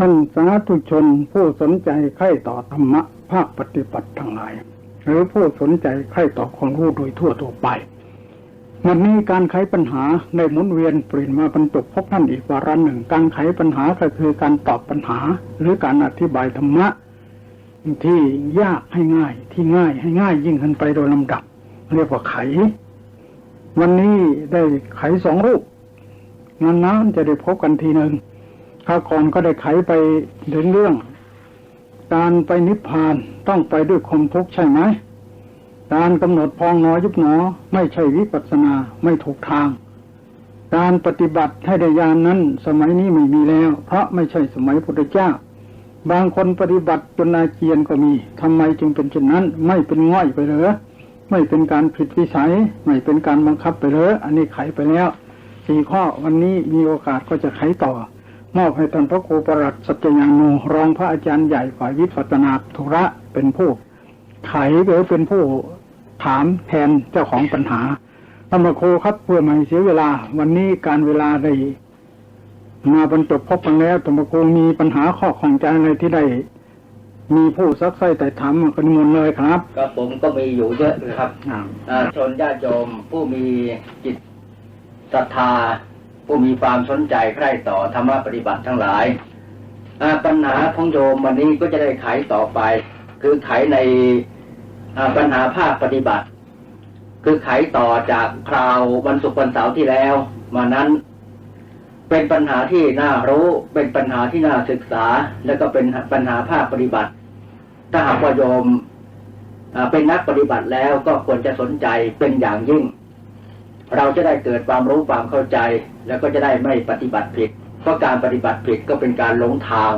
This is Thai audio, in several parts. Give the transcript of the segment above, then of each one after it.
ท่านสาธุชนผู้สนใจใคร่ต่อธรรมะภาคปฏิบัติทั้งหลาย หรือผู้สนใจใคร่ต่อความรู้โดยทั่วทั่วไป วันนี้การไขปัญหาในหมุนเวียนเปลี่ยนมาบรรจบพบท่านอีกวาระหนึ่ง การไขปัญหาก็คือการตอบปัญหา หรือการอธิบายธรรมะที่ยากให้ง่ายที่ง่ายให้ง่ายยิ่งขึ้นไปโดยลำดับ เรียกว่าไข วันนี้ได้ไขสองรูปนานๆจะได้พบกันทีหนึ่ง คราก่อนก็ได้ไขไปถึงเรื่อง การไปนิพพานต้องไปด้วยความทุกข์ใช่ไหมการกำหนดพองหนอยุบหนอไม่ใช่วิปัสสนาไม่ถูกทาง การปฏิบัติให้ได้ญานนั้นสมัยนี้ไม่มีแล้ว เพราะไม่ใช่สมัยพุทธเจ้า บางคนปฏิบัติจนอาเจียนก็มีทำไมจึงเป็นเช่นนั้น ไม่เป็นง่อยไปเลยไม่เป็นการผิดวิสัย ไม่เป็นการบังคับไปเลยอันนี้ไขไปแล้วสี่ข้อวันนี้มีโอกาสก็จะไขต่อ มอบให้ท่านพระครูประหลัดสัจจยานุรองพระอาจารย์ใหญ่ฝ่ายวิปัสสนาธุระเป็นผู้ไขหรือเป็นผู้ถามแทนเจ้าของปัญหาธรรมโคครับเพื่อไม่เสียเวลา วันนี้การเวลาได้มาบรรจบพบกันแล้วธรรมโคมีปัญหาข้อของใจอะไรที่ได้ มีผู้ซักไซ้แต่ถามกันมนเลยครับก็ผมก็มีอยู่เยอะนะครับชนญาติโยมผู้มีจิตศรัทธา ผู้มีความสนใจใคร่ต่อธรรมะปฏิบัติทั้งหลายปัญหาของโยมวันนี้ก็จะได้ไขต่อไป คือไขในปัญหาภาคปฏิบัติ คือไขต่อจากคราววันศุกร์วันเสาร์ที่แล้ว มานั้นเป็นปัญหาที่น่ารู้ เป็นปัญหาที่น่าศึกษา แล้วก็เป็นปัญหาภาคปฏิบัติ ถ้าหากว่าโยมเป็นนักปฏิบัติแล้วก็ควรจะสนใจเป็นอย่างยิ่ง เราจะได้เกิดความรู้ความเข้าใจ แล้วก็จะได้ไม่ปฏิบัติผิด เพราะการปฏิบัติผิดก็เป็นการหลงทาง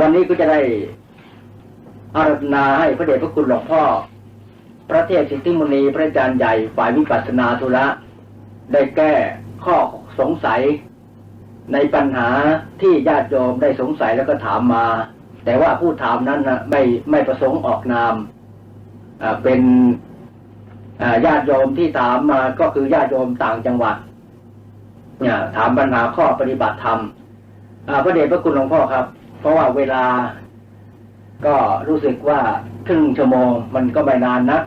วันนี้ก็จะได้อารัธนาให้พระเดชพระคุณหลวงพ่อ พระเทพสิทธิมุนีพระอาจารย์ใหญ่ฝ่ายวิปัสสนาธุระ ได้แก้ข้อสงสัย ในปัญหาที่ญาติโยมได้สงสัยแล้วก็ถามมา แต่ว่าผู้ถามนั้นไม่ไม่ประสงค์ออกนามเป็น ญาติโยมที่ถามมาก็คือญาติโยมต่างจังหวัดเนี่ยถามปัญหาข้อปฏิบัติธรรมพระเดชพระคุณหลวงพ่อครับ เพราะว่าเวลาก็รู้สึกว่าครึ่งชั่วโมงมันก็ไม่นานนะ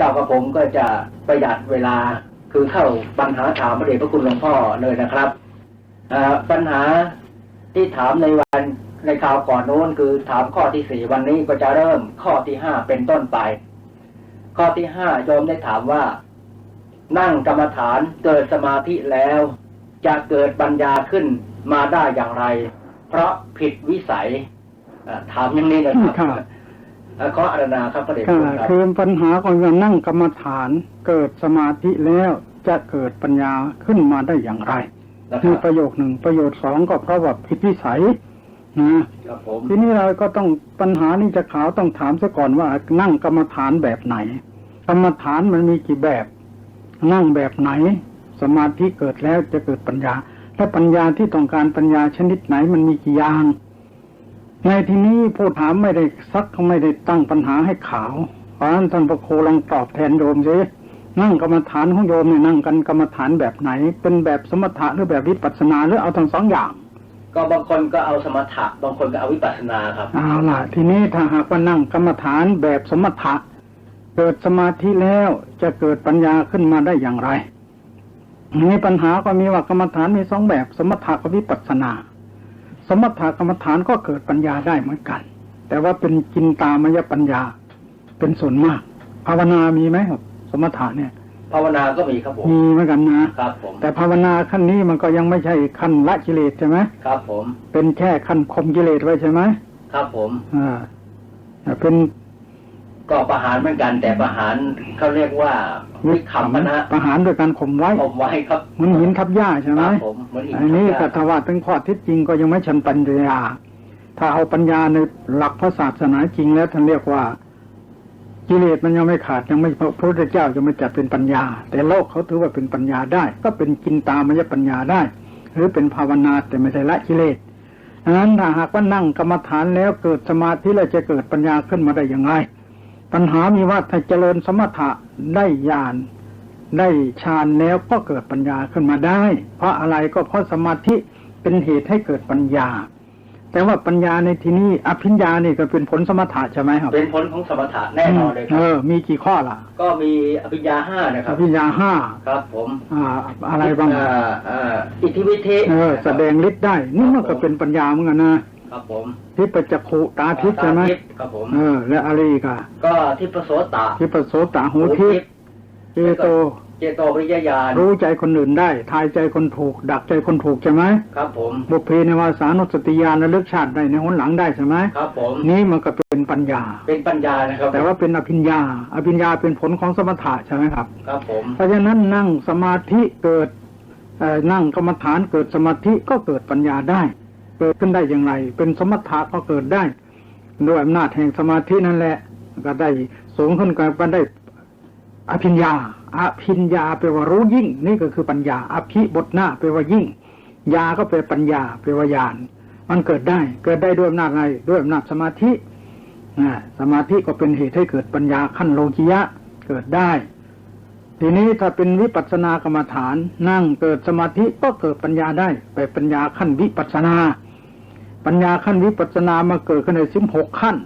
ก้าวกระผมก็จะประหยัดเวลาคือเข้าปัญหาถามพระเดชพระคุณหลวงพ่อเลยนะครับปัญหาที่ถามในวันในข่าวก่อนโน้นคือถามข้อที่สี่วันนี้ก็จะเริ่มข้อที่ห้าเป็นต้นไป ข้อที่ห้าโยมได้ถามว่า นั่งกรรมฐานเกิดสมาธิแล้ว จะเกิดปัญญาขึ้นมาได้อย่างไร เพราะผิดวิสัยอ่าถามอย่างนี้นะครับครับอ่าขออาราธนาครับพระเดชพก็ระคุณครับคือปัญหาของการนั่งกรรมฐานเกิดสมาธิแล้วจะเกิดปัญญาขึ้นมาได้อย่างไรนะคมีรับประโยคหนึ่งประโยชน์สองก็เพราะว่าผิดวิสัย นะครับผมทีนี้เราก็ต้องปัญหานี้จะขาวต้องถามซะก่อนว่า นั่งกรรมฐานแบบไหน กรรมฐานมันมีกี่แบบ นั่งแบบไหน สมาธิเกิดแล้วจะเกิดปัญญา และปัญญาที่ต้องการปัญญาชนิดไหนมันมีกี่อย่าง ในที่นี้ผู้ถามไม่ได้ซักไม่ได้ตั้งปัญหาให้ขาวเพราะฉะนั้นท่านพระโคลองตอบแทนโยมสินั่งกรรมฐานของโยมเนี่ยนั่งกันกรรมฐานแบบไหน เป็นแบบสมถะหรือแบบวิปัสสนาหรือเอาทั้งสองอย่าง ก็บางคนก็เอาสมถะ บางคนก็เอาวิปัสสนาครับเอาล่ะ ทีนี้ถ้าหากว่านั่งกรรมฐานแบบสมถะ เกิดสมาธิแล้วจะเกิดปัญญาขึ้นมาได้อย่างไรมีปัญหาก็มีว่ากรรมฐานมีสองแบบ สมถะกับวิปัสสนา สมถะกรรมฐานก็เกิดปัญญาได้เหมือนกัน แต่ว่าเป็นจินตามยปัญญา เป็นส่วนมากภาวนามีไหมครับ สมถะเนี่ย ภาวนาก็มีครับผมมีเหมือนกันนะครับผมแต่ภาวนาขั้นนี้มันก็ยังไม่ใช่ขั้นละกิเลสใช่ไหมครับผม เป็นแค่ขั้นข่มกิเลสไว้ใช่ไหมครับผมอ่าแต่เป็นก็ประหารเหมือนกัน แต่ประหารเขาเรียกว่าวิคัมปนะประหารโดยการข่มไว้ผมไว้ครับเหมือนหินทับหญ้าใช่ไหคมรับผมเหมือนหินอันนี้ทักับทวาเป็นข้อเที่จริงก็ยังไม่ชันปัญญา ถ้าเอาปัญญาในหลักพระศาสนาจริงแล้วท่านเรียกว่า กิเลสมันยังไม่ขาดยังไม่พระพุทธเจ้าจะไม่จัดเป็นปัญญา แต่โลกเขาถือว่าเป็นปัญญาได้ ก็เป็นกินตามยปัญญาได้ หรือเป็นภาวนาแต่ไม่ใช่ละกิเลสดังนั้นถ้าหากว่านั่งกรรมฐานแล้วเกิดสมาธิแล้วจะเกิดปัญญาขึ้นมาได้อย่างไรปัญหามีว่าถ้าเจริญสมถะได้ญาณได้ฌานแล้วก็เกิดปัญญาขึ้นมาได้ เพราะอะไรก็เพราะสมาธิเป็นเหตุให้เกิดปัญญา แต่ว่าปัญญาในที่นี้อภิญญานี่ก็เป็นผลสมถะใช่ไหมครับ เป็นผลของสมถะแน่นอนเลยคเอรับอมีกี่ข้อล่ะ ก็มีอภิญญาห้านะคอรับภิญญาห้าครับผมอ่าอะไรบ้างอ่าอ่าอิทธิวิธิเออแสดงฤทธิ์ได้ นี่มันก็เป็นปัญญาเหมือนกันนะครับผมทิพจักขุตาทิพย์ใช่ไหมตาทิพย์ครับผมเออ และอะไรอีกอะก็ทิพโสตะทิพโสตาหูทิพย์เจโต เจโตปริยญาณ รู้ใจคนอื่นได้ ทายใจคนถูก ดักใจคนถูกใช่ไหมครับผม บุพเพในวาสานุสติญาณระลึกชาติได้ในหนหลังได้ใช่ไหมครับผม นี่มันก็เป็นปัญญา เป็นปัญญานะครับ แต่ว่าเป็นอภิญญา อภิญญาเป็นผลของสมถะใช่ไหมครับ ครับผม เพราะฉะนั้นนั่งสมาธิเกิดเอ่อนั่งกรรมฐานเกิดสมาธิก็เกิดปัญญาได้ เกิดขึ้นได้อย่างไร เป็นสมถะก็เกิดได้ด้วยอำนาจแห่งสมาธินั่นแหละ ก็ได้สูงขึ้นก็ได้อภิญญา อภิญญาแปลว่ารู้ยิ่ง นี่ก็คือปัญญา อภิบทหน้าแปลว่ายิ่ง ยาก็แปลปัญญาแปลว่าญาณมันเกิดได้ เกิดได้ด้วยอำนาจอะไรด้วยอำนาจสมาธิสมาธิก็เป็นเหตุให้เกิดปัญญาขั้นโลกิยะเกิดได้ ทีนี้ถ้าเป็นวิปัสสนากรรมฐาน นั่งเกิดสมาธิก็เกิดปัญญาได้ ไปปัญญาขั้นวิปัสสนา ปัญญาขั้นวิปัสสนามาเกิดขึ้นในสิบหกขั้น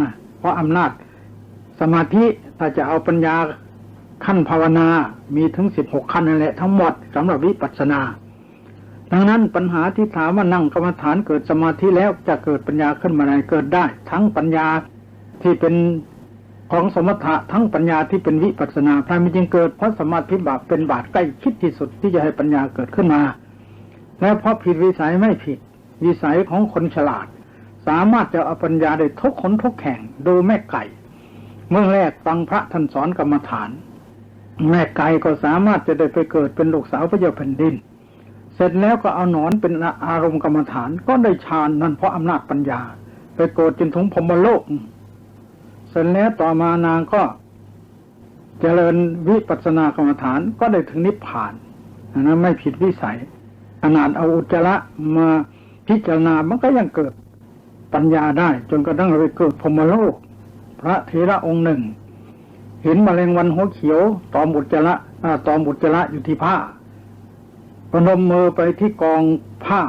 นะเพราะอำนาจสมาธิถ้าจะเอาปัญญา ขั้นภาวนามีถึงสิบหกขั้นนั่นแหละทั้งหมดสำหรับวิปัสสนา ดังนั้นปัญหาที่ถามว่านั่งกรรมฐานเกิดสมาธิแล้วจะเกิดปัญญาขึ้นมาในเกิดได้ ทั้งปัญญาที่เป็นของสมถะทั้งปัญญาที่เป็นวิปัสสนาพระมิจึงเกิดเพราะสมาธิบาทเป็นบาทใกล้คิดที่สุดที่จะให้ปัญญาเกิดขึ้นมา แล้วเพราะผิดวิสัยไม่ผิด วิสัยของคนฉลาด สามารถจะเอาปัญญาได้ทุกขนทุกแห่งดูแม่ไก่ เมื่อแรกฟังพระท่านสอนกรรมฐาน แม่ไก่ก็สามารถจะได้ไปเกิดเป็นลูกสาวพระเจ้าแผ่นดิน เสร็จแล้วก็เอาหนอนเป็นอารมณ์กรรมฐานก็ได้ฌานนั่นเพราะอำนาจปัญญา ไปเกิดจนถึงพรมโลก เสร็จแล้วต่อมานางก็เจริญวิปัสสนากรรมฐานก็ได้ถึงนิพพานนนั้นไม่ผิดวิสัยขนาดเอาอุจจาระมาพิจารณามันก็ยังเกิดปัญญาได้ จนกระทั่งไปเกิดพรมโลก พระเถระองค์หนึ่ง เห็นมแมลงวันหัวเขียว ตอมอุจจาระอ่าตอมอุจจาระอยู่ที่ผ้าพนมมือไปที่กองผ้า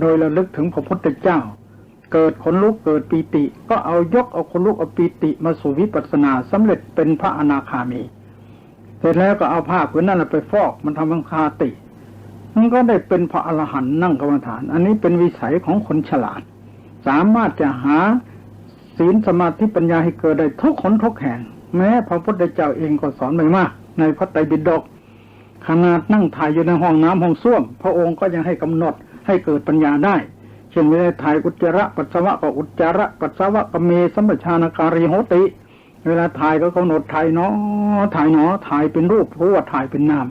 โดยระลึกถึงพระพุทธเจ้า เกิดขนลุกเกิดปีติ ก็เอายกเอาขนลุกเอาปีติมาสู่วิปัสสนาสำเร็จเป็นพระอนาคามี เสร็จแล้วก็เอาผ้าผืนนั้นไปฟอกมันทำมังคาติมันก็ได้เป็นพระอรหันต์นั่งกรรมฐาน อันนี้เป็นวิสัยของคนฉลาด สามารถจะหาศีลสมาธิปัญญาให้เกิดได้ทุกคนทุกแห่ง แม้พระพุทธเจ้าเองก็สอนไม่มาก ในพระไตรปิฎกขนาดนั่งถ่ายอยู่ในห้องน้ำห้องส้วม พระองค์ก็ยังให้กำหนดให้เกิดปัญญาได้ เช่นเวลาถ่ายอุจจาระปัสสาวะก็อุจจาระปัสสาวะกเมสัมปชานการีโหติ เวลาถ่ายก็กำหนดถ่ายเนาะถ่ายเนาะถ่ายเป็นรูปเพราะว่าถ่ายเป็นนาม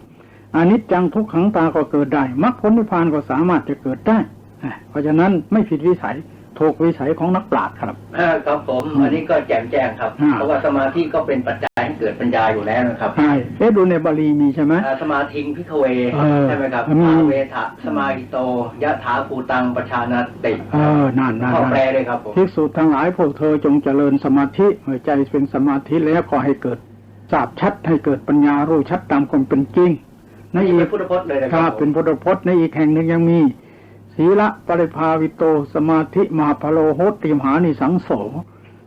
อนิจจังทุกขังตาก็เกิดได้มรรคผลนิพพานก็สามารถจะเกิดได้เพราะฉะนั้นไม่ผิดวิสัย ถูกวิสัยของนักปราชญ์ครับอ่าครับผมอันนี้ก็แจ่มแจ้งครับอ่าเพราะว่าสมาธิก็เป็นปัจจัยให้เกิดปัญญาอยู่แล้วนะครับใช่เอ๊ะดูในบาลีมีใช่ไหมอ่าสมาธิงพิกเวเออใช่ไหมครับอืมอาเวทะสมาหิโตยะถาภูตังประชานาติเออนั่นนั่นข้อนั่นแปลเลยครับผมภิกษุทั้งหลายพวกเธอจงเจริญสมาธิเมื่อใจเป็นสมาธิแล้วก็ให้เกิดทราบชัดให้เกิดปัญญารู้ชัดตามความเป็นจริงในนี่อีเป็กนพุทธพจน์เลยนะคถ้ารับเป็นพุทธพจน์ในอีกแห่งหนึ่งยังมี ศีละปริภาวิโต สมาธิมหาพโลโหติมหานิสังโส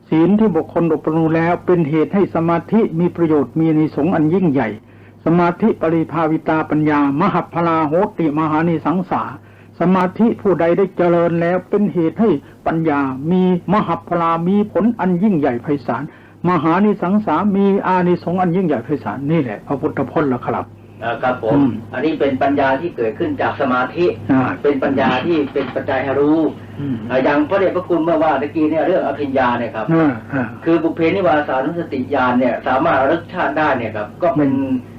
ศีลที่บุคคลอบรมแล้วเป็นเหตุให้สมาธิมีประโยชน์มีในสงอันยิ่งใหญ่ สมาธิปริภาวิตาปัญญา มหาพลาโหติมหานิสังสาสมาธิผู้ใดได้เจริญแล้วเป็นเหตุให้ปัญญา มีมหาพลามีผลอันยิ่งใหญ่ไพศาลมหานิสังสามีอานิสงส์อันยิ่งใหญ่ไพศาลนี่แหละพระพุทธพจน์ละครับ ครับผอืมมอันนี้เป็นปัญญาที่เกิดขึ้นจากสมาธิอ่าเป็นปัญญาที่เป็นปัจจัยให้รู้อืมอ่าอย่างพระเดชพระคุณเมื่อว่าตะกี้เนี่ยเรื่องอภิญญาเนี่ยครับอ่าอ่าคือบุพเพนิวาสานุสติญาณเนี่ย สามารถระลึกชาติได้เนี่ยครับ ก็เป็นอ่า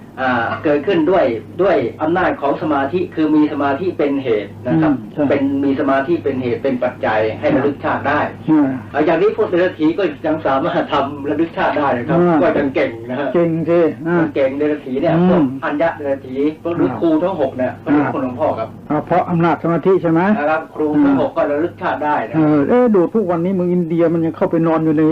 เกิดขึ้นด้วยด้วยอำนาจของสมาธิคือมีสมาธิเป็นเหตุนะครับอืมใช่เป็นมีสมาธิเป็นเหตุเป็นปัจจัยให้ระลึกชาติได้อ่าอ่าอย่างนี้พวกเดรัจฉีก็ยังสามารถทำระลึกชาติได้นะครับอ่าก็ยังเก่งนะฮะเก่งสิอ่ายังเก่งเดรัจฉีเนี่ยอืมพวกอัญญะเดรัจฉีพวกหรือครูทั้งหกเนี่ยพระเดชอ่าคุณหลวงพ่อครับอ่าเพราะอำนาจสมาธิใช่ไหมนะครับครูทั้งหกก็ระลึกชาติได้นะเออเอ๊ะดูทุกวันนี้เมืองอินเดียมันยังเข้าไปนอนอยู่ใน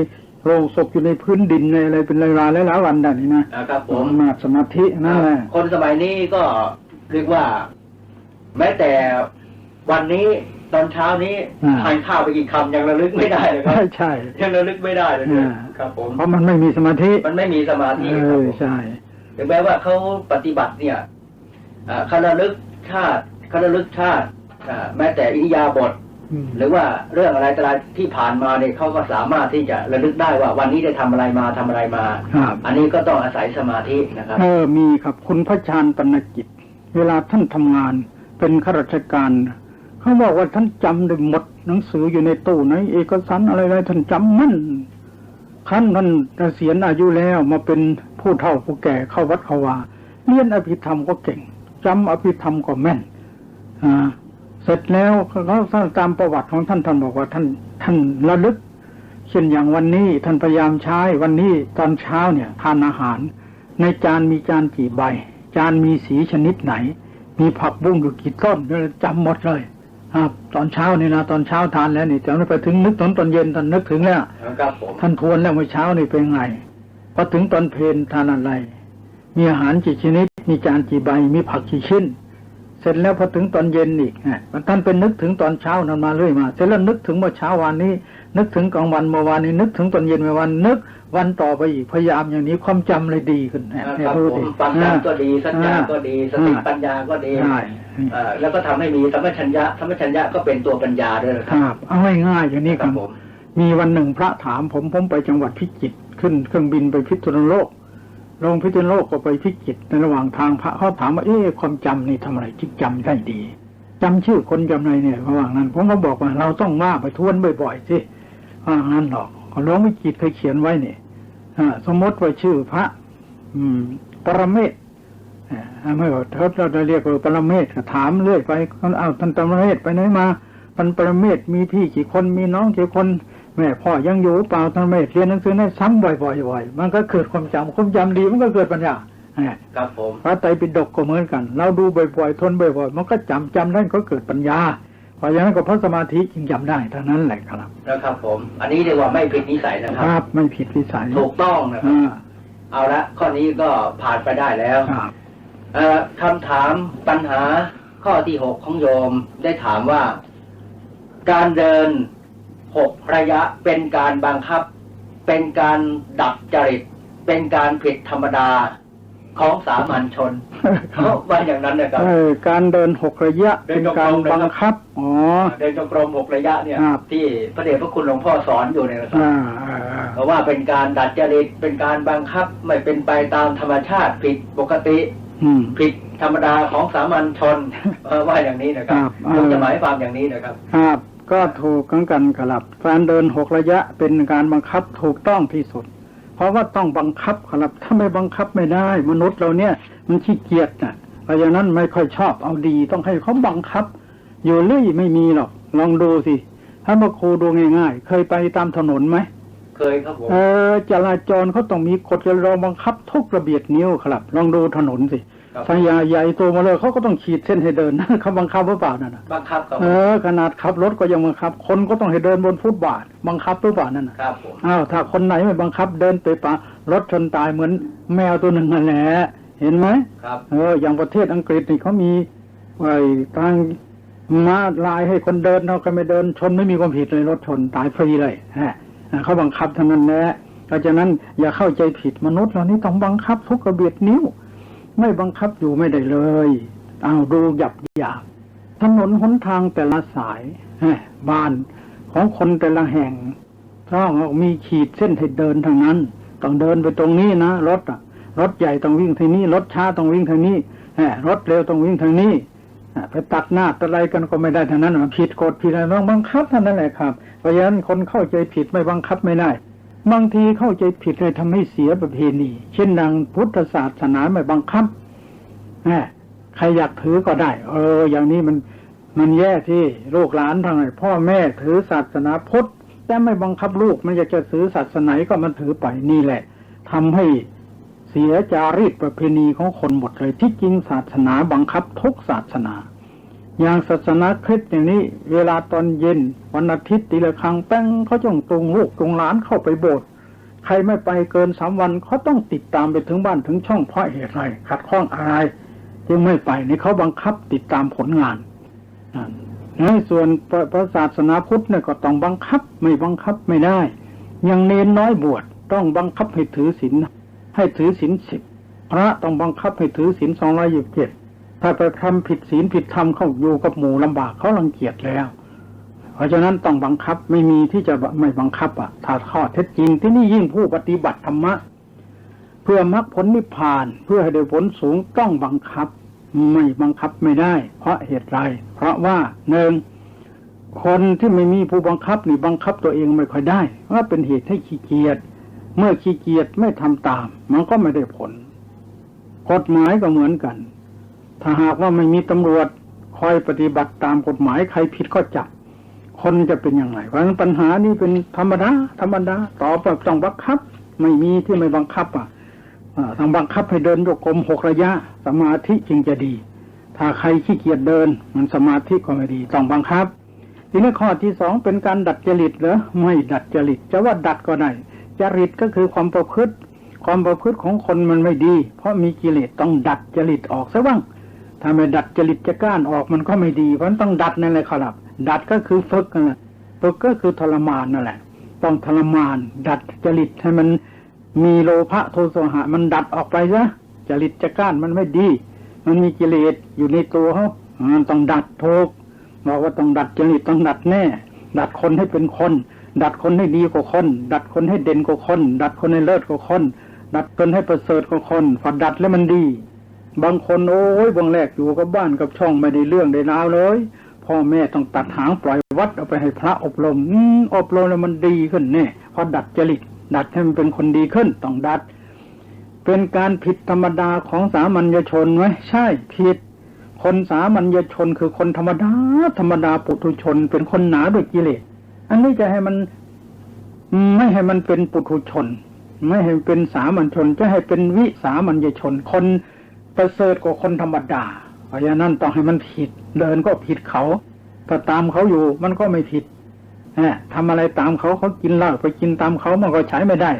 โรงศพอยู่ในพื้นดินในอะไรเป็นรายๆหลายๆวันได้นี่นะนะครับผมอำนาจสมาธินั่นแหละคนสมัยนี้ก็เรียกว่า แม้แต่วันนี้ตอนเช้านี้อ่าทานข้าวไปกี่คำยังระลึกไม่ได้เลยครับ ใช่ใช่ยังระลึกไม่ได้เลยเนี่ยอ่าครับผมเพราะมันไม่มีสมาธิมันไม่มีสมาธิเอครับอผมใช่ถึงแม้ว่าเขาปฏิบัติเนี่ยอ่าเขาระลึกชาติเขาระลึกชาติอ่าแม้แต่อิริยาบถอืม หรือว่าเรื่องอะไรต่ออะไรที่ผ่านมาเนี่ยเขาก็สามารถที่จะระลึกได้ว่า วันนี้ได้ทำอะไรมาทำอะไรมาครับอันนี้ก็ต้องอาศัยสมาธินะครับ เออมีครับคุณพระชานปนกิจ เวลาท่านทำงาน เป็นข้าราชการเขาบอกว่าท่านจำได้หมดหนังสืออยู่ในตู้ไหนเอกสารอะไรอะไรท่านจำมั่นขั้นท่านเกษียณอายุแล้วมาเป็นผู้เฒ่าผู้แก่เข้าวัดเขาวาเรียนอภิธรรมก็เก่งจำอภิธรรมก็แม่น อ่า เสร็จแล้วเขาตามประวัติของท่านท่านบอกว่าท่านท่านระลึกเช่นอย่างวันนี้ท่านพยายามใช้วันนี้ตอนเช้าเนี่ยทานอาหาร ในจานมีจานกี่ใบ จานมีสีชนิดไหน มีผักบุ้งอยู่กี่ต้นจำหมดเลยครับตอนเช้านี่นะตอนเช้าทานแล้วนี่แต่ไปถึงนึกตอนตอนเย็นตอนนึกถึงแล้วครับผมท่านทวนแล้วเมื่อเช้านี่เป็นไงพอถึงตอนเพลนทานอะไร มีอาหารกี่ชนิด มีจานกี่ใบ มีผักกี่ชิ้น เสร็จแล้วพอถึงตอนเย็นอีกฮะท่านเป็นนึกถึงตอนเช้านั้นมาเรื่อยมา เสร็จแล้วนึกถึงเมื่อเช้าวันนี้ นึกถึงกลางวันเมื่อวานนี้ นึกถึงตอนเย็นเมื่อวันนึกวันต่อไปอีกพยายามอย่างนี้ความจำเลยดีขึ้นฮะคเนี่ยรับดูผดิมความจำก็ดีสัญญาก็ดีสติปัญญาก็ดีใช่เอ่อแล้วก็ทำให้มีธรรมชัญญะธรรมชัญญะก็เป็นตัวปัญญาด้วยนะคครับรับเอาง่ายๆอย่างนี้คครัรับบผมมีวันหนึ่งพระถามผมผมไปจังหวัดพิจิตรขึ้นเครื่องบินไปพิษณุโลก ลงพิษณุโลกก็ไปพิจิตในระหว่างทางพระเขาถามว่าเอ๊ะความจำนี่ทำอะไรจึงจำได้ดีจำชื่อคนจำอะไรเนี่ยระหว่างนั้นผมก็บอกว่าเราต้องว่าไปทวนบ่อยๆสิว่างั้นหรอกหลวงวิจิตเคยเขียนไว้เนี่ยสมมติว่าชื่อพระ อืม ปรเมศไม่ว่าเขาเราจะเรียกว่าปรเมศถามเรื่อยไปเอาท่านปรเมศไปไหนมาปันปรเมศมีพี่กี่คนมีน้องกี่คน แม่พ่อยังอยู่หรือเปล่าท่านไม่เรียนหนังสือได้ซ้ำบ่อยๆๆมันก็เกิดความจำความจำดีมันก็เกิดปัญญาแหมครับผมพระไตรปิฎกก็เหมือนกัน เราดูบ่อยๆทนบ่อยๆมันก็จำจำได้ก็เกิดปัญญา เพราะฉะนั้นก็เพราะสมาธิจึงจำได้เท่านั้นแหละครับนะครับผม อันนี้เรียกว่าไม่ผิดนิสัยนะคครับรับไม่ผิดวิสัยถูกต้องนะครับอ่าเอาละข้อนี้ก็ผ่านไปได้แล้วครับเอ่อคำถามปัญหาข้อที่หกของโยมได้ถามว่า การเดิน หกระยะเป็นการบังคับ เป็นการดับจริต เป็นการผิดธรรมดาของสามัญชนเขาว่าอย่างนั้นนะครับเออการเดินหกระยะเดิเป็นนจงกรมการบังคับอ๋อเดินจงกรมหกระยะเนี่ยครับที่พระเดชพระคุณหลวงพ่อสอนอยู่เนี่ยนะครับอ่าอ่าอ่าเพราะว่าเป็นการดัดจริตเป็นการบังคับไม่เป็นไปตามธรรมชาติผิดปกติอืมผิดธรรมดาของสามัญชนเออว่าอย่างนี้นะครับครับเออผมจะหมายความอย่างนี้นะครับครับ ก็ถูกกันกันครับ การเดินหกระยะเป็นการบังคับถูกต้องที่สุด เพราะว่าต้องบังคับครับ ถ้าไม่บังคับไม่ได้ มนุษย์เราเนี่ย มันขี้เกียจนะเพราะฉะนั้นไม่ค่อยชอบเอาดี ต้องให้เขาบังคับ อยู่เรื่อยไม่มีหรอก ลองดูสิ ถ้ามาครูดูง่ายๆ เคยไปตามถนนไหมเคยครับผมเออจราจรเขาต้องมีกฎจราจรบังคับทุกระเบียดนิ้วครับ ลองดูถนนสิ ครับถ้าใหญ่ใหญ่ตัวมาเลยเขาก็ต้องขีดเส้นให้เดินเขาบังคับหรือเปล่านั่นนะบังคับครับเออขนาดขับรถก็ยังบังคับ คนก็ต้องให้เดินบนฟุตบาท บังคับหรือเปล่านั่นน่ะครับผมอ้าวถ้าคนไหนไม่บังคับเดินไปป่ารถชนตายเหมือนแมวตัวหนึ่งนั่นแหละเห็นไหมครับเอออย่างประเทศอังกฤษนี่เขามีไอ้ทางมาลายให้คนเดินเราก็ไม่เดินชนไม่มีความผิดเลยรถชนตายฟรีเลยฮะเขาบังคับทั้งนั้นแหละเพราะฉะนั้นอย่าเข้าใจผิดมนุษย์เรานี่ต้องบังคับทุกระเบียดนิ้ว ไม่บังคับอยู่ไม่ได้เลยเอาดูหยับหยาบถนนหนทางแต่ละสายบ้านของคนแต่ละแห่งต้องมีขีดเส้นให้เดินทางนั้น ต้องเดินไปตรงนี้นะรถอะรถใหญ่ต้องวิ่งทางนี้รถช้าต้องวิ่งทางนี้รถเร็วต้องวิ่งทางนี้ไปตัดหน้าตัดอะไรกันก็ไม่ได้ทางนั้นผิดกฎผิดอะไรต้องบังคับเท่านั้นแหละครับเพราะฉะนั้นคนเข้าใจผิดไม่บังคับไม่ได้ บางทีเข้าใจผิดเลยทำให้เสียประเพณี เช่นดังพุทธศาสนาไม่บังคับแหมใครอยากถือก็ได้ เออ อย่างนี้มันมันแย่ที่ลูกหลานทางไหนพ่อแม่ถือศาสนาพุทธแต่ไม่บังคับลูกมันอยากจะถือศาสนาไหนก็มันถือไปนี่แหละทำให้เสียจารีตประเพณีของคนหมดเลยที่จริงศาสนาบังคับทุกศาสนา อย่างศาสนาคริสต์อย่างนี้ เวลาตอนเย็น วันอาทิตย์ตีละครั้งแป้งเขาจงตรงลูกตรงหลานเข้าไปโบสถ์ใครไม่ไปเกินสามวันเขาต้องติดตามไปถึงบ้านถึงช่องเพราะเหตุอะไรขัดข้องอะไรจึงไม่ไปนี่เขาบังคับติดตามผลงานในส่วนพระพระศาสนาพุทธเนี่ยก็ต้องบังคับไม่บังคับไม่ได้ย่างเน้นน้อยบวชต้องบังคับให้ถือศีลให้ถือศีลสิบพระต้องบังคับให้ถือศีลสองร้อยยี่สิบเจ็ด ถ้าไปทำผิดศีลผิดธรรมเข้าอยู่กับหมู่ลำบากเขารังเกียจแล้ว เพราะฉะนั้นต้องบังคับไม่มีที่จะไม่บังคับอะ ถ้าข้อเท็จจริงที่นี่ยิ่งผู้ปฏิบัติธรรมะ เพื่อมรรคผลนิพพานเพื่อให้ได้ผลสูงต้องบังคับ ไม่บังคับไม่ได้ เพราะเหตุไร เพราะว่าหนึ่งคนที่ไม่มีผู้บังคับนี่บังคับตัวเองไม่ค่อยได้ว่าเป็นเหตุให้ขี้เกียจเมื่อขี้เกียจไม่ทำตาม มันก็ไม่ได้ผล กฎหมายก็เหมือนกัน ถ้าหากว่าไม่มีตำรวจคอยปฏิบัติตามกฎหมายใครผิดก็จับ คนจะเป็นอย่างไร เพราะฉะนั้นปัญหานี้เป็นธรรมดาธรรมดาต่อไปต้องบังคับ ไม่มีที่ไม่บังคับอะต้องบังคับให้เดินโยกลมหกระยะ สมาธิจึงจะดี ถ้าใครขี้เกียจเดิน มันสมาธิก็ไม่ดี ต้องบังคับ ทีนี้ข้อที่สองเป็นการดัดจริตเหรอไม่ดัดจริตจะว่าดัดก็ได้จริตก็คือความประพฤติ ความประพฤติของคนมันไม่ดี เพราะมีกิเลสต้องดัดจริตออกซะบ้าง ถ้าไม่ดัดจริตจะก้านออกมันก็ไม่ดี เพราะนั้นต้องดัดนั่นแหละครับ ดัดก็คือฝึกนั่นแหละฝึกก็คือทรมานนั่นแหละ ต้องทรมาน ดัดจริตให้มันมีโลภะโทสะหะ มันดัดออกไปซะจริตจะก้านมันไม่ดี มันมีกิเลสอยู่ในตัวเขามันต้องดัดถูกบอกว่าต้องดัดจริตต้องดัดแน่ ดัดคนให้เป็นคน ดัดคนให้ดีกว่าคน ดัดคนให้เด่นกว่าคน ดัดคนให้เลิศกว่าคน ดัดคนให้ประเสริฐกว่าคนฝัดดัดแล้วมันดี บางคนโอ้ยบางแรกอยู่กับบ้านกับช่องไม่ได้เรื่องได้ราวเลย พ่อแม่ต้องตัดหางปล่อยวัดเอาไปให้พระอบรมอืมอบรมแล้วมันดีขึ้นแน่พอดัดจริตดัดให้มันเป็นคนดีขึ้นต้องดัด เป็นการผิดธรรมดาของสามัญชนไหมใช่ผิด คนสามัญชนคือคนธรรมดา ธรรมดาปุถุชน เป็นคนหนาด้วยกิเลสอันนี้จะให้มันไม่ให้มันเป็นปุถุชน ไม่ให้เป็นสามัญชนจะให้เป็นวิสามัญชนคน ประเสริฐกว่าคนธรรมดา เพราะฉะนั้นต้องให้มันผิด เดินก็ผิดเขาถ้าตามเขาอยู่มันก็ไม่ผิดแหมทำอะไรตามเขาเขากินเหล้าไปกินตามเขามันก็ใช้ไม่ได้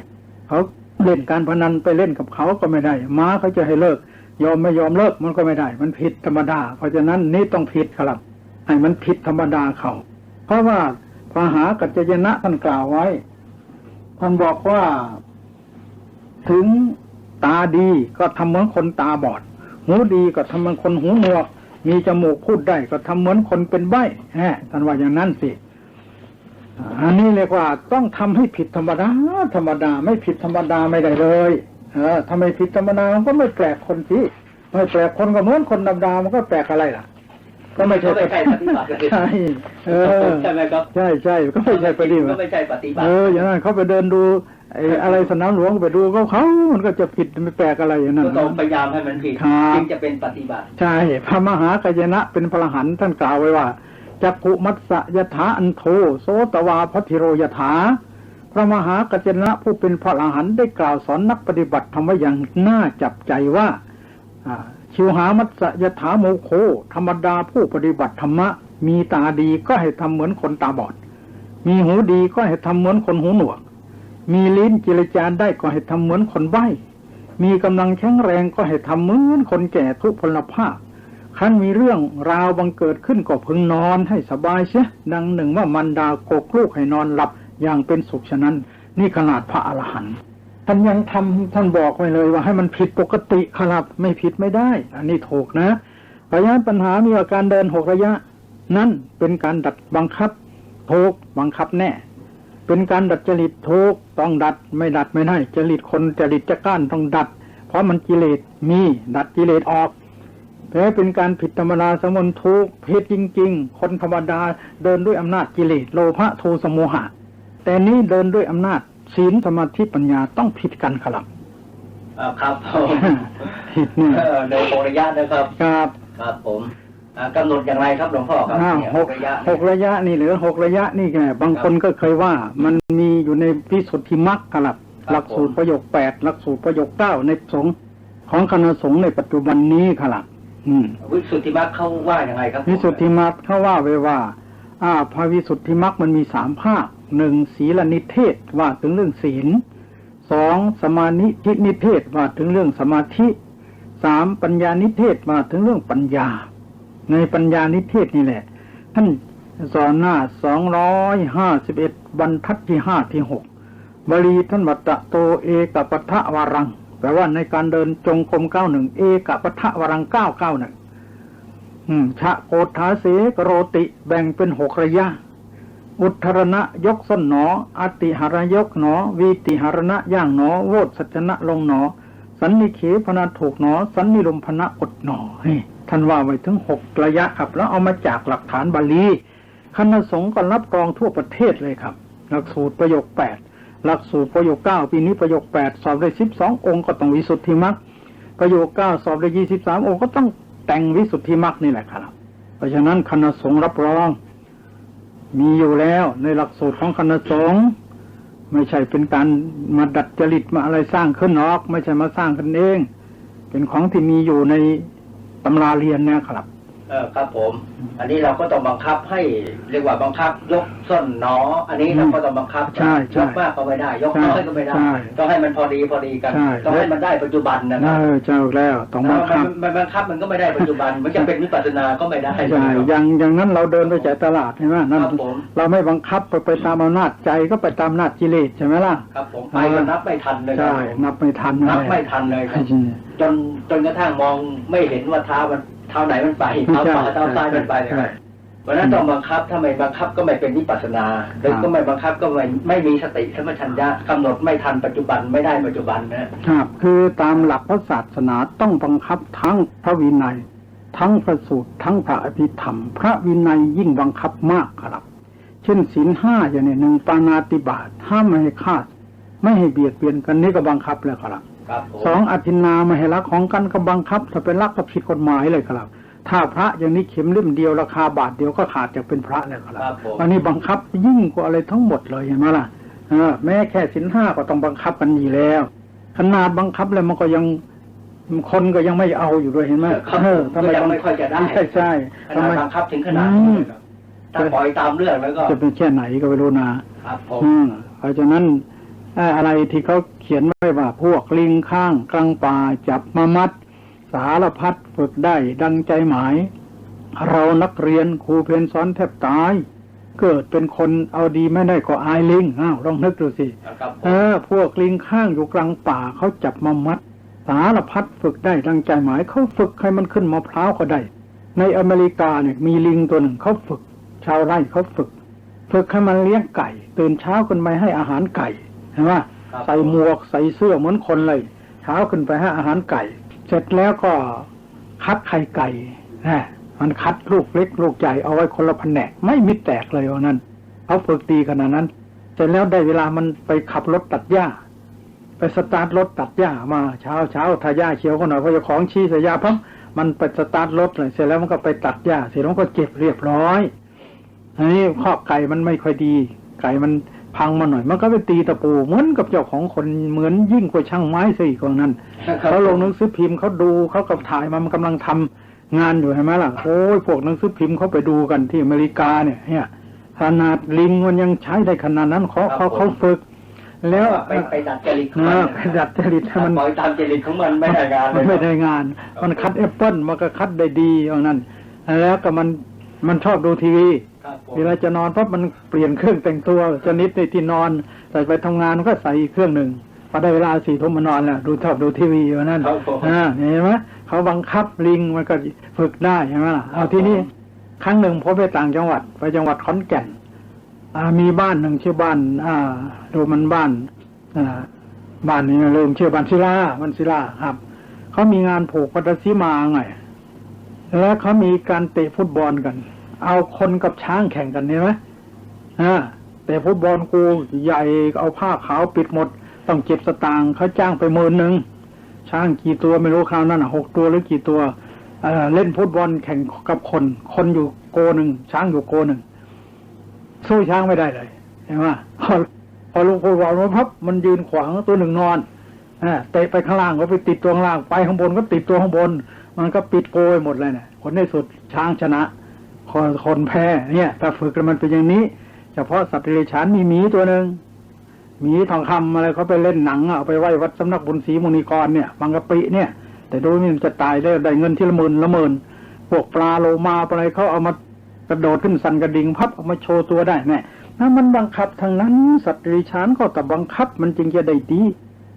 เขาเล่นการพนันไปเล่นกับเขาก็ไม่ได้ ม้าเขาจะให้เลิก ยอมไม่ยอมเลิกมันก็ไม่ได้ มันผิดธรรมดา เพราะฉะนั้นนี่ต้องผิดครับ ให้มันผิดธรรมดาเขา เพราะว่าพระหากัจจยนะท่านกล่าวไว้ท่านบอกว่าถึง ตาดีก็ทำเหมือนคนตาบอด หูดีก็ทำเหมือนคนหูหนวก มีจมูกพูดได้ก็ทำเหมือนคนเป็นใบ้แฮะท่านว่าอย่างนั้นสิอันนี้เรียกว่าต้องทำให้ผิดธรรมดาธรรมดาไม่ผิดธรรมดาไม่ได้เลย เออทำไมผิดธรรมดามันก็ไม่แปลกคนสิไม่แปลกคนก็เหมือนคนธรรมดามันก็แปลกอะไรล่ะ ก็ไม่ใช่ก็ไม่ใช่ปฏิบัติใช่เออใช่ไหมครับใช่ใช่ก็ไม่ใช่ปฏิบัก็ติไม่ใช่ปฏิบัติเอออย่างนั้นเขาไปเดินดู ไอ้อะไรสนามหลวงไปดูเขาเขามันก็จะผิดไม่แปลกอะไรอย่างนั้นก็ต้องพยายามให้มันผิดครับจึงจะเป็นปฏิบัติใช่พระมหากายนะเป็นพระอรหันต์ท่านกล่าวไว้ว่าจักขุมัสสะยถาอันโทโสตวาพัทธิโรยถาพระมหากายนะผู้เป็นพระอรหันต์ได้กล่าวสอนนักปฏิบัติธรรมไว้อย่างน่าจับใจว่าอ่าชิวหามัสสะยถาโมโค ธรรมดาผู้ปฏิบัติธรรมะ มีตาดีก็ให้ทำเหมือนคนตาบอด มีหูดีก็ให้ทำเหมือนคนหูหนวก มีลิ้นเจรจาได้ก็ให้ทำเหมือนคนใบ้ มีกำลังแข็งแรงก็ให้ทำเหมือนคนแก่ทุพพลภาพขั้นมีเรื่องราวบังเกิดขึ้นก็พึงนอนให้สบายเสียดังหนึ่งว่ามันดากกลูกให้นอนหลับอย่างเป็นสุขฉะนั้น นี่ขนาดพระอรหันต์ท่านยังทำท่านบอกไว้เลยว่าให้มันผิดปกติครับไม่ผิดไม่ได้ อันนี้ถูกนะระฉะปัญหามีว่าการเดินหกระยะ นั่นเป็นการดัดบังคับถูกบังคับแน่ เป็นการดัดจริตถูกต้องดัดไม่ดัดไม่ได้จริตคนจริตจะก้านต้องดัด เพราะมันกิเลสมีดัดกิเลสออกแพ้เป็นการผิดธรรมดาสมนทุกข์ผิดจริง ๆ คนธรรมดาเดินด้วยอำนาจกิเลสโลภะโทสะโมหะ แต่นี้เดินด้วยอำนาจศีลสมาธิปัญญาต้องผิดกันครับอ่าครับผมผิดเนี่ยเออในหกระยะนะครับ ครับ ครับผม อ่ากำหนดอย่างไรครับหลวงพ่อครับอ้าวเนี่ยหหกกระยะหกระยะนี่หรือหกระยะนี่ไงบางคนก็เคยว่ามันมีอยู่ในพิสุทธิมรรคครับหลักสูตรประโยคแปดหลักสูตรประโยคเก้าในสงฆ์ของคณะสงฆ์ในปัจจุบันนี้ครับอืมวิสุทธิมรรคเขาว่าอย่างไรครับวิสุทธิมรรคเขาว่าไว้ว่า อ่าพระวิสุทธิมรรคมันมีสามภาคหนึ่งศีลนิเทศว่าถึงเรื่องศีลสองสมานิธินิเทศว่าถึงเรื่องสมาธิสามปัญญานิเทศว่าถึงเรื่องปัญญา ในปัญญานิเทศนี่แหละ ท่านสอนหน้าสองร้อยห้าสิบเอ็ดบรรทัดที่ห้าที่หกบาลีท่านวัตะโตเอกปัทะวารัง แปลว่าในการเดินจงกรมเก้าหนึ่งเอกปัทะวารังเก้าเก้าหนึ่งชะโกฏฐาเสกโรติแบ่งเป็นหกระยะ อุทธรณะยกส้นหนอ อติหารยกหนอ วีติหารณะย่างหนอ โวดสัจนะลงหนอ สันนิเขพนาถูกหนอ สันนิลมพนะอดหนอ ท่านว่าไว้ถึงหกระยะครับ แล้วเอามาจากหลักฐานบาลีคณะสงฆ์ก็รับรองทั่วประเทศเลยครับ หลักสูตรประโยคแปดหลักสูตรประโยคเก้าปีนี้ประโยคแปดสอบได้สิบสององค์ก็ต้องวิสุทธิมรรคประโยคเก้าสอบได้ยี่สิบสามองค์ก็ต้องแต่งวิสุทธิมรรคนี่แหละครับ เพราะฉะนั้นคณะสงฆ์รับรอง มีอยู่แล้วในหลักสูตรของคณะสงฆ์ไม่ใช่เป็นการมาดัดจริตมาอะไรสร้างขึ้นหรอก ไม่ใช่มาสร้างกันเอง เป็นของที่มีอยู่ใน ตำราเรียนนะครับ เออครับผม อันนี้เราก็ต้องบังคับให้เรียกว่าบังคับ ยกส้นหนอ อันนี้เราก็ต้องบังคับใช่ใช่ยกมากก็ไม่ได้ ยกน้อยก็ไม่ได้ใช่ต้องให้มันพอดีพอดีกันใช่ต้องให้มันได้ปัจจุบันนะคเอรับอเจ้าแล้วต้องบังถ้าคัมับนมันบังคับมันก็ไม่ได้ปัจจุบัน มันจะเป็นวิปัสสนาก็ไม่ได้ใช่อย่างอย่างนั้นเราเดินไปจ่ายตลาดใช่ไหมนั่นครับผมเราไม่บังคับไปไปตามอำนาจใจก็ไปตามอำนาจกิเลสใช่ไหมล่ะครับผมไปก็นับไม่ทันเลยครัใช่บนับไม่ทันนับเลยไม่ทันเลยครับใช่จนจนกระทั่งมองไม่เห็นว่าเท้ามัน เท้าไหนมันไปเท้าขวาเท้าซ้ายมันไปเลยครับเพราะฉะนั้นต้องบังคับถ้าไม่บังคับก็ไม่เป็นวิปัสสนาหรือก็ไม่บังคับก็ไม่ไม่มีสติสมัชัญญะกำหนดไม่ทันปัจจุบันไม่ได้ปัจจุบันนะครับ คือตามหลักพระศาสนาต้องบังคับทั้งพระวินัย ทั้งพระสูตรทั้งพระอภิธรรม พระวินัยยิ่งบังคับมากครับ เช่นศีลห้าอย่างนี้หนึ่งปานาติบาตห้ามไม่ให้ฆ่าไม่ให้เบียดเบียนกันนี่ก็บังคับแล้วครับครับผม สองอธินาไม่ให้รักของกันก็บังคับถ้าเป็นรักก็ผิดกฎหมายเลยครับ ถ้าพระอย่างนี้เข็มเล่มเดียวราคาบาทเดียวก็ขาดจากเป็นพระแล้วคครัรับบผมอันนี้บังคับยิ่งกว่าอะไรทั้งหมดเลยเห็นไหมล่ะเออแม้แค่สินห้าก็ต้องบังคับกันอยู่แล้วขนาดบังคับแล้วมันก็ยังคนก็ยังไม่เอาอยู่ด้วยเห็นไหมครับเออก็ยังไม่ค่อยจะได้ใช่ใช่ขทำนาไมดบังคับถึงขนาดนี้เลยครับถ้าปล่อยตามเรื่องแล้วก็จะเป็นแค่ไหนก็ไม่รู้นะ ครับผมอืมเพราะฉะนั้นเอ่ออะไรที่เขาเขียนไว้ว่าพวกลิงข้างกลางป่าจับมามัด สารพัดฝึกได้ดังใจหมาย เรานักเรียนครูเพนสอนแทบตาย เกิดเป็นคนเอาดีไม่ได้ก็อายลิงอ้าวลองนึกดูสิครับผเอมอพวกลิงข้างอยู่กลางป่าเขาจับมามัด สารพัดฝึกได้ดังใจหมายเขาฝึกให้มันขึ้นมะพร้าวก็ได้ ในอเมริกาเนี่ยมีลิงตัวหนึ่งเขาฝึก ชาวไร่เขาฝึก ฝึกให้มันเลี้ยงไก่ ตื่นเช้าขึ้นไปให้อาหารไก่ เห็นไหมครับใส่หมวกใส่เสื้อเหมือนคนเลยเช้าขึ้นไปให้อาหารไก่ เสร็จแล้วก็คัดไข่ไก่นะมันคัดลูกเล็กลูกใหญ่เอาไว้คนละแผนกไม่มีแตกเลยวันนั้นเขาฝึกดีขนาดนั้น เสร็จแล้วได้เวลามันไปขับรถตัดหญ้า ไปสตาร์ทรถตัดหญ้ามาเช้าเช้าทาหญ้าเขียวก็หน่อยเพราะเจ้าของชี้ใส่หญ้าปั๊บมันไปสตาร์ทรถเลยเสร็จแล้วมันก็ไปตัดหญ้า เสร็จแล้วมันก็เก็บเรียบร้อยอันนี้ข้อไก่มันไม่ค่อยดี ไก่มัน พังมาหน่อย มันก็ไปตีตะปูเหมือนกับเจ้าของคนเหมือนยิ่งกว่าช่างไม้ซะอีกกว่านั้นเขาลงหนังสือพิมพ์เขาดูเขากับถ่ายมามันกำลังทำงานอยู่เห็นไหมล่ะโอ้ยพวกหนังสือพิมพ์เขาไปดูกันที่อเมริกาเนี่ยเนี่ยขนาดลิงมันยังใช้ได้ขนาดนั้นเขาครัเขาบผมเขาฝึก แล้วไปไปดัดจริตของเอมันอไปดัดจริตให้ถ้ามันปล่อยตามจริตของมันไม่ได้งานเลมันยไม่ได้งาน มันคัดแอปเปิลมันก็คัดได้ดีอย่างนั้นแล้วก็มันมันชอบดูทีวีครับผม เวลาจะนอนปั๊บมันเปลี่ยนเครื่องแต่งตัวชนิดในที่นอน แต่ไปทำงานมันก็ใส่อีกเครื่องหนึ่งพอได้เวลาสี่ทุ่มมานอนแล้วดูชอบดูทีวีอยู่นั่นครับผมอ่าเห็นไหมเขาบังคับลิงมันก็ฝึกได้ใช่ไหมล่ะเอาที่นี่ครั้งหนึ่งผมไปต่างจังหวัด ไปจังหวัดขอนแก่นอ่ามีบ้านหนึ่งชื่อบ้านอ่าดูมันบ้านอ่าบ้านนี้ลืมชื่อบ้านศิลาบ้านศิลาครับเขามีงานผูกพัตสีมาไงแล้วเขามีการเตะฟุตบอลกัน เอาคนกับช้างแข่งกันเห็นไหมอ่าแต่ฟุตบอลกูใหญ่เอาผ้าขาวปิดหมด ต้องเก็บสตางค์เขาจ้างไปหมื่นหนึ่งช้างกี่ตัวไม่รู้คราวนั้นอะหกตัวหรือกี่ตัวเเล่นฟุตบอลแข่งกับคน คนอยู่โกหนึ่งช้างอยู่โกหนึ่งสู้ช้างไม่ได้เลยเห็นไหมพอพอลูกฟุตบอลมาพับมันยืนขวางตัวหนึ่งนอนอเตะไปข้างล่างก็ไปติดตัวข้างล่างไปข้างบนก็ติดตัวข้างบน มันก็ปิดโกยหมดเลยเนี่ยผลในสุดช้างชนะ คนคนแพ้เนี่ยถ้าฝึกกันมันเป็นอย่างนี้ เฉพาะสัตว์เดรัจฉานมีหมีตัวหนึ่งหมีทองคำอะไรเขาไปเล่นหนังอะเอาไปไหว้วัดสำนักบุญศรีมุนีกรเนี่ยบางกะปิเนี่ย แต่ดูนี่มันจะตายได้ได้เงินที่ละหมื่นละหมื่นพวกปลาโลมาอะไรเขาเอามาไประโดดขึ้นสันกระดิ่งพับออกมาโชว์ตัวได้แน่ถ้ามันบังคับทางนั้นสัตว์เดรัจฉานก็แต่บังคับมันจึงจะได้ดี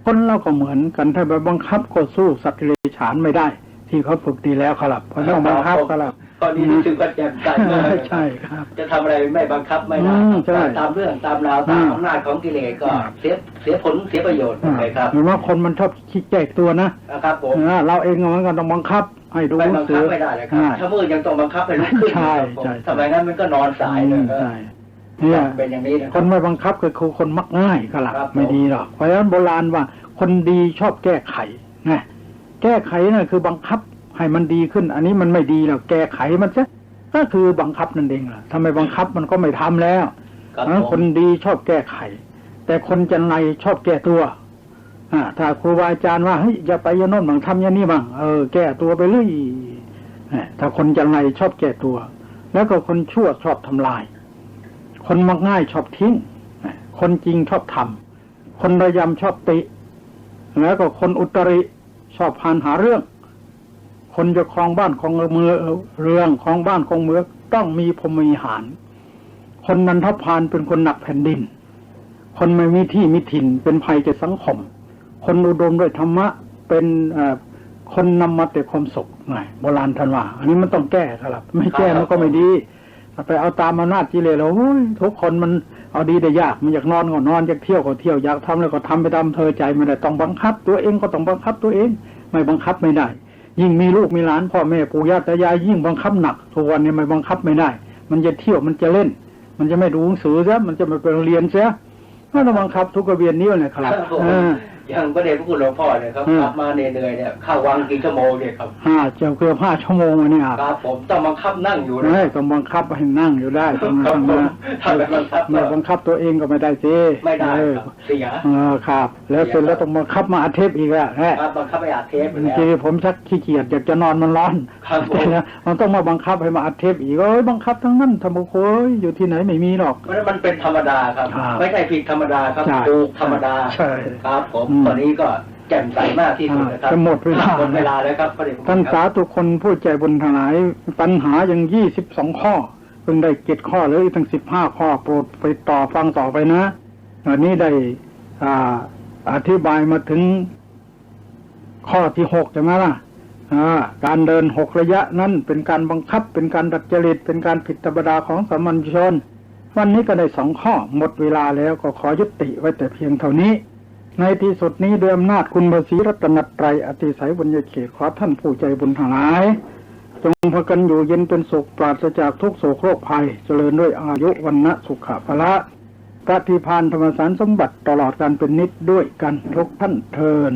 คนเราก็เหมือนกันถ้าไปบังคับก็สู้สัตว์เดรัจฉานไม่ได้ ที่เขาฝึกดีแล้วครับเพราะต้องบังคับครับ ตอนนี้รู้สึกว่าแจ่มใสมากใช่ครับ จะทำอะไรไม่บังคับไม่ได้อืมใช่ตามเรื่องตามราวตามอืมอำนาจของกิเลสก็ครับเสียเสียผลเสียประโยชน์ไปครับเห็นว่าคนมันชอบคิดแจกตัวนะนะครับผมอ่าเราเองก็เหมือนกันต้องบังคับให้ดูไม่หนับังงสืคับอไม่ได้เลยครับอ่าถ้ามืดยังต้องบังคับให้ลุกขึ้นใช่ครับผมใช่ทำไมงั้นมันก็นอนสายเลยใช่เนี่ยเป็นอย่างนี้นะคนไม่บังคับก็คือคนมักง่ายก็ละครับไม่ดีหรอกเพราะฉะนั้นโบราณว่า คนดีชอบแก้ไขนะแก้ไขนั่นคือบังคับ ให้มันดีขึ้น อันนี้มันไม่ดีหรอกแก้ไขมันซะก็คือบังคับนั่นเองล่ะทำไมบังคับมันก็ไม่ทำแล้วครับเพราะฉะนั้นผคนมดีชอบแก้ไข แต่คนจันไรชอบแก้ตัวอ่าถ้าครูบาอาจารย์ว่าเฮ้ยอย่าไปอยาโน่นบางทำอย่างนี้บ้างเออแก้ตัวไปเลยเนี่ยถ้าคนจันไรชอบแก้ตัว แล้วก็คนชั่วชอบทำลาย คนมักง่ายชอบทิ้งคนจริงชอบทำคนระยำชอบติ แล้วก็คนอุตริชอบพานหาเรื่อง คนจะครองบ้านของเมืองเรื่องของบ้านของเมืองต้องมีพรหมีหาร คนนันทพานเป็นคนหนักแผ่นดิน คนไม่มีที่มีถิ่นเป็นภัยแก่สังคม คนอุดมด้วยธรรมะเป็นเอ่อคนนำมาแต่ความสุขไงโบราณท่านว่า อันนี้มันต้องแก้ครับ ไม่แก้มันก็ไม่ดีถ้าไปเอาตามอำนาจกิเลสแล้วโอ้ยทุกคนมันเอาดีได้ยากมันอยากนอนก็นอนอยากเที่ยวก็เที่ยวอยากทำแล้วก็ทำไปตามเธอใจไม่ได้ต้องบังคับ ตัวเองก็ต้องบังคับตัวเอง ไม่บังคับไม่ได้ ยิ่งมีลูกมีหลานพ่อแม่ปู่ย่าตายายยิ่งบังคับหนักทุกวันนี้ไม่บังคับไม่ได้ มันจะเที่ยวมันจะเล่น มันจะไม่ดูหนังสือซะมันจะไม่ไปโรงเรียนซะก็ต้องบังคับทุกกระเบียนนิ้วเลยครับครับผมเอออย่างพระเดชพระคุณหลวงพ่อเนี่ยครับอืมกลับมาเหนื่อยๆเนี่ยเข้าวังกี่ชั่วโมงเนี่ยครับห้าเจ้าเกือบห้าชั่วโมงอันนี้ครับครับผมต้องบังคับนั่งอยู่นะเฮ้ยต้องบังคับให้นั่งอยู่ได้ต้องครับผมนะถ้าไม่บังคับไม่บังคับตัวเองก็ไม่ได้สิไม่ได้เออครับเสียเออครับ แล้วเสร็จแล้วต้องบังคับมาอัดเทปอีกอะแฮะครับบังคับไปอาเทปไปบางแล้วทีผมชักขี้เกียจอยากจะนอนมันร้อนครับผมแต่นะมันต้องมาบังคับให้มาอัดเทปอีกเอ้ยบังคับทั้งนั้นทำโอ้ยอยู่ที่ไหนไม่มีหรอกมันมันเป็นธรรมดาครับครับ ไม่ใช่ผิดธรรมดาครับใช่ถูกธรรมดาใช่ครับผมอืมตอนนี้ก็แจ่มใสมากที่สุดนะครับจะหมดเวลาหมดเวลาแล้วครับพระเดชพระคุท่านณคสารับธุคนผู้ใจบุญทั้งหลาย ปัญหายังยี่สิบสองข้อเพิ่งได้เจ็ดข้อเหลยอีกทั้งสิบห้าข้อโปรดไปต่อฟังต่อไปนะวันนี้ได้อ่าอธิบายมาถึงข้อที่หกใช่ไหมล่ะอ่าการเดินหกระยะนั้นเป็นการบังคับเป็นการดัดจริตเป็นการผิดธรรมดาของสามัญชน วันนี้ก็ได้สองข้อหมดเวลาแล้วก็ขอยุติไว้แต่เพียงเท่านี้ ในที่สุดนี้ด้วยอำนาจคุณพระศรีรัตนตรัยอติไสยบุญญเขตขอท่านผู้ใจบุญทั้งหลาย จงพากันอยู่เย็นเป็นสุขปราศจากทุกโศกโรคภัย เจริญด้วยอายุวันนะสุขภละพระพิพานธรรมสารสมบัติตลอดการเป็นนิดด้วยกันทุกท่านเทิน